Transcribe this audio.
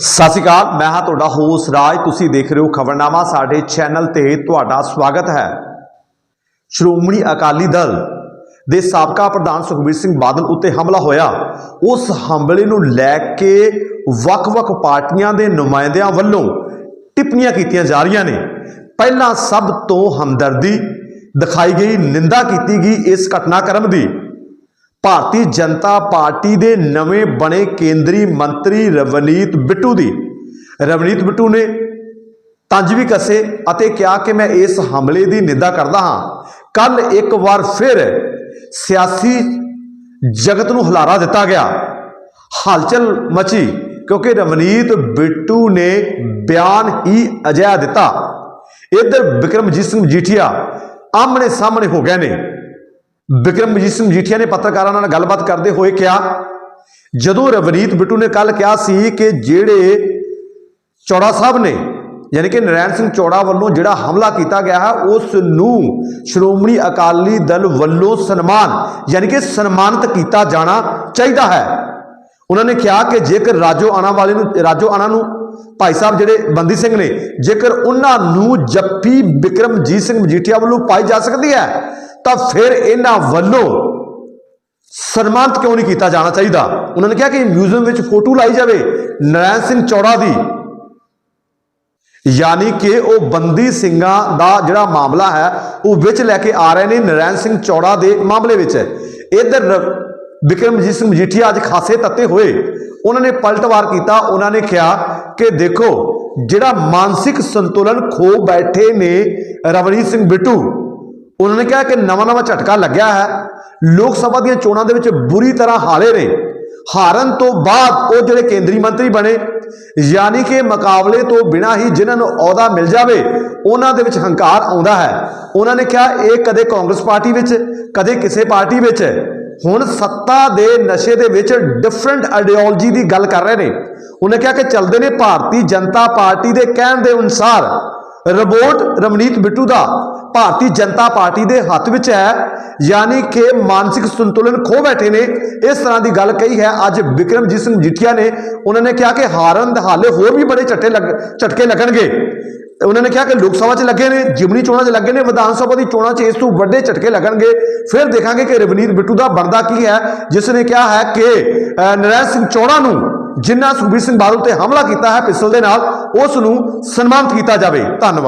ਸਤਿ ਸ਼੍ਰੀ ਅਕਾਲ, ਮੈਂ ਹਾਂ ਤੁਹਾਡਾ ਹੋਸ ਰਾਜ, ਤੁਸੀਂ ਦੇਖ ਰਹੇ ਹੋ ਖਬਰਨਾਮਾ, ਸਾਡੇ ਚੈਨਲ ਤੇ ਤੁਹਾਡਾ ਸਵਾਗਤ ਹੈ। ਸ਼੍ਰੋਮਣੀ ਅਕਾਲੀ ਦਲ ਦੇ ਸਾਬਕਾ ਪ੍ਰਧਾਨ ਸੁਖਬੀਰ ਸਿੰਘ ਬਾਦਲ ਉੱਤੇ ਹਮਲਾ ਹੋਇਆ। ਉਸ ਹਮਲੇ ਨੂੰ ਲੈ ਕੇ ਵੱਖ-ਵੱਖ ਪਾਰਟੀਆਂ ਦੇ ਨੁਮਾਇੰਦਿਆਂ ਵੱਲੋਂ ਟਿੱਪਣੀਆਂ ਕੀਤੀਆਂ ਜਾ ਰਹੀਆਂ ਨੇ। ਪਹਿਲਾਂ ਸਭ ਤੋਂ ਹਮਦਰਦੀ ਦਿਖਾਈ ਗਈ, ਨਿੰਦਾ ਕੀਤੀ ਗਈ ਇਸ ਘਟਨਾਕ੍ਰਮ ਦੀ। ਭਾਰਤੀ ਜਨਤਾ ਪਾਰਟੀ ਦੇ ਨਵੇਂ ਬਣੇ ਕੇਂਦਰੀ ਮੰਤਰੀ ਰਵਨੀਤ ਬਿੱਟੂ ਦੀ। ਰਵਨੀਤ ਬਿੱਟੂ ਨੇ ਤੰਜ ਵੀ ਕੱਸੇ ਅਤੇ ਕਿਹਾ ਕਿ ਮੈਂ ਇਸ ਹਮਲੇ ਦੀ ਨਿੰਦਾ ਕਰਦਾ ਹਾਂ। ਕੱਲ ਇੱਕ ਵਾਰ ਫਿਰ ਸਿਆਸੀ ਜਗਤ ਨੂੰ ਹਲਾਰਾ ਦਿੱਤਾ ਗਿਆ। ਹਲਚਲ ਮਚੀ ਕਿਉਂਕਿ ਰਵਨੀਤ ਬਿੱਟੂ ਨੇ ਬਿਆਨ ਹੀ ਅਜਿਹਾ ਦਿੱਤਾ। ਇੱਧਰ ਵਿਕਰਮਜੀਤ ਸਿੰਘ ਮਜੀਠੀਆ ਆਮਣੇ ਸਾਹਮਣੇ ਹੋ ਗਏ ਨੇ। ਵਿਕਰਮਜੀਤ ਸਿੰਘ ਮਜੀਠੀਆ ਨੇ ਪੱਤਰਕਾਰਾਂ ਨਾਲ ਗੱਲਬਾਤ ਕਰਦੇ ਹੋਏ ਕਿਹਾ, ਜਦੋਂ ਰਵਨੀਤ ਬਿੱਟੂ ਨੇ ਕੱਲ ਕਿਹਾ ਸੀ ਕਿ ਜਿਹੜੇ ਚੌੜਾ ਸਾਹਿਬ ਨੇ, ਯਾਨੀ ਕਿ ਨਰੈਣ ਸਿੰਘ ਚੌੜਾ ਵੱਲੋਂ ਜਿਹੜਾ ਹਮਲਾ ਕੀਤਾ ਗਿਆ ਹੈ, ਉਸ ਨੂੰ ਸ਼੍ਰੋਮਣੀ ਅਕਾਲੀ ਦਲ ਵੱਲੋਂ ਸਨਮਾਨ, ਯਾਨੀ ਕਿ ਸਨਮਾਨਿਤ ਕੀਤਾ ਜਾਣਾ ਚਾਹੀਦਾ ਹੈ। ਉਹਨਾਂ ਨੇ ਕਿਹਾ ਕਿ ਜੇਕਰ ਰਾਜੋ ਆਣਾ ਵਾਲੇ ਨੂੰ, ਰਾਜੋ ਆਣਾ ਨੂੰ ਭਾਈ ਸਾਹਿਬ ਜਿਹੜੇ ਬੰਦੀ ਸਿੰਘ ਨੇ, ਜੇਕਰ ਉਹਨਾਂ ਨੂੰ ਜੱਫੀ ਬਿਕਰਮਜੀਤ ਸਿੰਘ ਮਜੀਠੀਆ ਵੱਲੋਂ ਪਾਈ ਜਾ ਸਕਦੀ ਹੈ ਤਾਂ ਫਿਰ ਇਹਨਾਂ ਵੱਲੋਂ ਸਨਮਾਨਿਤ ਕਿਉਂ ਨਹੀਂ ਕੀਤਾ ਜਾਣਾ ਚਾਹੀਦਾ? ਉਹਨਾਂ ਨੇ ਕਿਹਾ ਕਿ ਮਿਊਜ਼ੀਅਮ ਵਿੱਚ ਫੋਟੋ ਲਾਈ ਜਾਵੇ। ਨਰੈਣ ਸਿੰਘ ਚੌੜਾ ਦੀ। ਯਾਨੀ ਕਿ ਉਹ ਬੰਦੀ ਸਿੰਘਾਂ ਦਾ ਜਿਹੜਾ ਮਾਮਲਾ ਹੈ, ਉਹ ਵਿੱਚ ਲੈ ਕੇ ਆ ਰਹੇ ਨੇ ਨਰੈਣ ਸਿੰਘ ਚੌੜਾ ਦੇ ਮਾਮਲੇ ਵਿੱਚ। ਇਧਰ ਵਿਕਰਮਜੀਤ ਸਿੰਘ ਮਜੀਠੀਆ ਅੱਜ ਖਾਸੇ ਤੱਤੇ ਹੋਏ। ਉਹਨਾਂ ਨੇ ਪਲਟਵਾਰ ਕੀਤਾ। ਉਹਨਾਂ ਨੇ ਕਿਹਾ ਕਿ ਦੇਖੋ, ਜਿਹੜਾ ਮਾਨਸਿਕ ਸੰਤੁਲਨ ਖੋ ਬੈਠੇ ਨੇ ਰਵਨੀਤ ਸਿੰਘ ਬਿੱਟੂ ਉਹਨਾਂ ਨੇ ਕਿਹਾ ਕਿ ਨਵਾਂ ਨਵਾਂ ਝਟਕਾ ਲੱਗਿਆ ਹੈ। ਲੋਕ ਸਭਾ ਦੀਆਂ ਚੋਣਾਂ ਦੇ ਵਿੱਚ ਬੁਰੀ ਤਰ੍ਹਾਂ ਹਾਰੇ ਨੇ। ਹਾਰਨ ਤੋਂ ਬਾਅਦ ਉਹ ਜਿਹੜੇ ਕੇਂਦਰੀ ਮੰਤਰੀ ਬਣੇ, ਯਾਨੀ ਕਿ ਮੁਕਾਬਲੇ ਤੋਂ ਬਿਨਾਂ ਹੀ ਜਿਨ੍ਹਾਂ ਨੂੰ ਅਹੁਦਾ ਮਿਲ ਜਾਵੇ, ਉਹਨਾਂ ਦੇ ਵਿੱਚ ਹੰਕਾਰ ਆਉਂਦਾ ਹੈ। ਉਹਨਾਂ ਨੇ ਕਿਹਾ, ਇਹ ਕਦੇ ਕਾਂਗਰਸ ਪਾਰਟੀ ਵਿੱਚ, ਕਦੇ ਕਿਸੇ ਪਾਰਟੀ ਵਿੱਚ। ਹੁਣ ਸੱਤਾ ਦੇ ਨਸ਼ੇ ਦੇ ਵਿੱਚ ਡਿਫਰੈਂਟ ਆਈਡੀਓਲੋਜੀ ਦੀ ਗੱਲ ਕਰ ਰਹੇ ਨੇ। ਉਹਨੇ ਕਿਹਾ ਕਿ ਚੱਲਦੇ ਨੇ ਭਾਰਤੀ ਜਨਤਾ ਪਾਰਟੀ ਦੇ ਕਹਿਣ ਦੇ ਅਨੁਸਾਰ ਰਬੋਟ ਰਮਨੀਤ ਬਿੱਟੂ ਦਾ ਭਾਰਤੀ ਜਨਤਾ ਪਾਰਟੀ ਦੇ ਹੱਥ ਵਿੱਚ ਹੈ ਯਾਨੀ ਕਿ ਮਾਨਸਿਕ ਸੰਤੁਲਨ ਖੋ ਬੈਠੇ ਨੇ। ਇਸ ਤਰ੍ਹਾਂ ਦੀ ਗੱਲ ਕਹੀ ਹੈ ਅੱਜ ਵਿਕਰਮਜੀਤ ਸਿੰਘ ਜੀਠੀਆ ਨੇ। ਉਹਨਾਂ ਨੇ ਕਿਹਾ ਕਿ ਹਾਰਨ ਦੇ ਹਾਲੇ ਹੋਰ ਵੀ ਬੜੇ ਝੱਟੇ ਲੱਗ ਝਟਕੇ ਲੱਗਣਗੇ। ਉਹਨਾਂ ਨੇ ਕਿਹਾ ਕਿ ਲੋਕ ਸਭਾ 'ਚ ਲੱਗੇ ਨੇ ਜਿਮਨੀ ਚੋਣਾਂ 'ਚ ਲੱਗੇ ਨੇ ਵਿਧਾਨ ਸਭਾ ਦੀ ਚੋਣਾਂ 'ਚ ਇਸ ਤੋਂ ਵੱਡੇ ਝਟਕੇ ਲੱਗਣਗੇ। ਫਿਰ ਦੇਖਾਂਗੇ ਕਿ ਰਵਨੀਤ ਬਿੱਟੂ ਦਾ ਬਣਦਾ ਕੀ ਹੈ। ਜਿਸ ਨੇ ਕਿਹਾ ਹੈ ਕਿ ਅਹ, ਸਿੰਘ ਚੌੜਾ ਨੂੰ ਜਿਨ੍ਹਾਂ ਸੁਖਬੀਰ ਸਿੰਘ ਬਾਦਲ ਤੇ ਹਮਲਾ ਕੀਤਾ ਹੈ ਪਿਸਤਲ ਦੇ ਨਾਲ ਉਸ ਨੂੰ ਸਨਮਾਨਿਤ ਕੀਤਾ ਜਾਵੇ। ਧੰਨਵਾਦ।